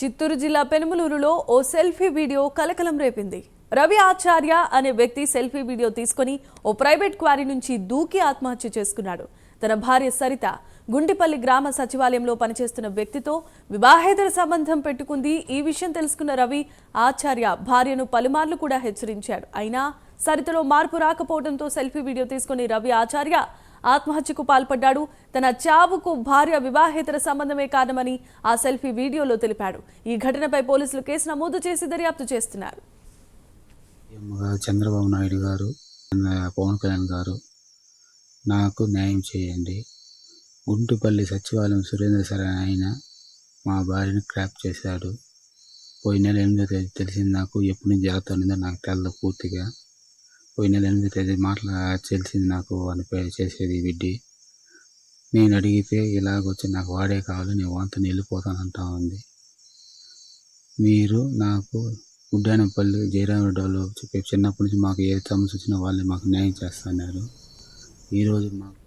చిత్తూరు జిల్లా పెనుమలూరులో ఓ selfie video కలకలం రేపింది. రవి ఆచార్య అనే వ్యక్తి సెల్ఫీ వీడియో తీసుకొని ఓ ప్రైవేట్ క్వారీ నుంచి దూకి ఆత్మహత్య చేసుకున్నాడు. తన భార్య సరిత గుంటిపల్లి గ్రామ సచివాలయంలో పనిచేస్తున్న వ్యక్తితో వివాహేతర సంబంధం పెట్టుకుంది. ఈ విషయం తెలుసుకున్న రవి ఆచార్య భార్యను పలుమార్లు కూడా హెచ్చరించాడు. అయినా సరితలో మార్పు రాకపోవడంతో సెల్ఫీ వీడియో తీసుకుని రవి ఆచార్య ఆత్మహత్యకు పాల్పడ్డాడు. తన చావుకు భార్య వివాహేతర సంబంధమే కారణమని ఆ సెల్ఫీ వీడియోలో తెలిపాడు. ఈ ఘటనపై పోలీసులు కేసు నమోదు చేసి దర్యాప్తు చేస్తున్నారు. చంద్రబాబు నాయుడు గారు పవన్ కళ్యాణ్ గారు నాకు న్యాయం చేయండి. గుంటుపల్లి సచివాలయం సురేంద్ర సార్ ఆయన మా భార్యను క్రాప్ చేశాడు. పోయిన నెల ఎనిమిదో తేదీ తెలిసింది నాకు. ఎప్పుడు నుంచి జరుగుతుందో నాకు తెల్ల పూర్తిగా. పోయిన నెల ఎనిమిదో తేదీ మాట్లా తెలిసింది నాకు అని పే- చేసేది బిడ్డి నేను అడిగితే ఇలాగొచ్చి నాకు వాడే కావాలి నేను వంతు వెళ్ళిపోతానంటా ఉంది. మీరు నాకు ఉడ్డానపల్లి జయరామరెడ్డి చెప్పి చిన్నప్పటి నుంచి మాకు ఏ సమస్య వచ్చినా వాళ్ళే మాకు న్యాయం చేస్తున్నారు. ఈరోజు మాకు